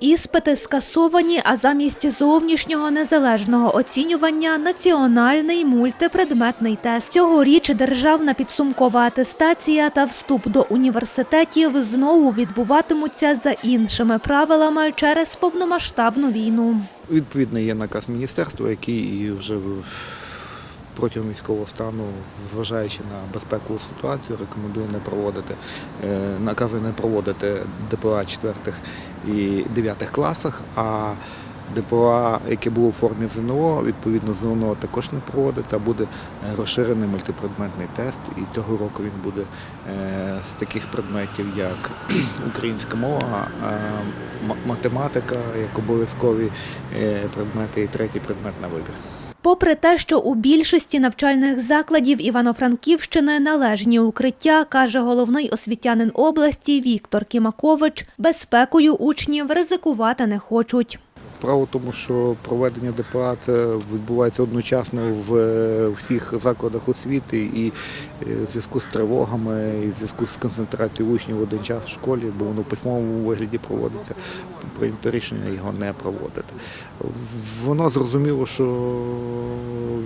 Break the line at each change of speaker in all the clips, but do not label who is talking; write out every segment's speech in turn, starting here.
Іспити скасовані, а замість зовнішнього незалежного оцінювання національний мультипредметний тест. Цьогоріч державна підсумкова атестація та вступ до університетів знову відбуватимуться за іншими правилами через повномасштабну війну.
Відповідно, є наказ міністерства, який вже протягом військового стану, зважаючи на безпекову ситуацію, рекомендує не проводити, е, наказує не проводити ДПА 4 і 9 класах, а ДПА, яке було у формі ЗНО, відповідно ЗНО також не проводиться, буде е, розширений мультипредметний тест. І цього року він буде е, з таких предметів, як українська мова, математика, як обов'язкові предмети, і третій предмет на вибір.
Попри те, що у більшості навчальних закладів Івано-Франківщини належні укриття, каже головний освітянин області Віктор Кімакович, безпекою учнів ризикувати не хочуть.
Право тому, що проведення ДПА це відбувається одночасно в е, всіх закладах освіти і е, в зв'язку з тривогами, і в зв'язку з концентрацією учнів в один час в школі, бо воно в письмовому вигляді проводиться. Прийнято рішення його не проводити. Воно зрозуміло, що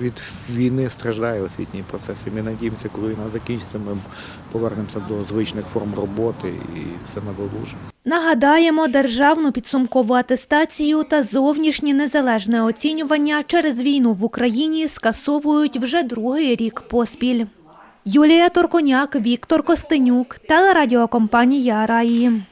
від війни страждає освітній процес. І ми надіємося, коли війна закінчиться, ми повернемося до звичних форм роботи і все надолужимо.
Нагадаємо, державну підсумкову атестацію та зовнішнє незалежне оцінювання через війну в Україні скасовують вже другий рік поспіль. Юлія Торконяк, Віктор Костенюк, телерадіокомпанія Раї.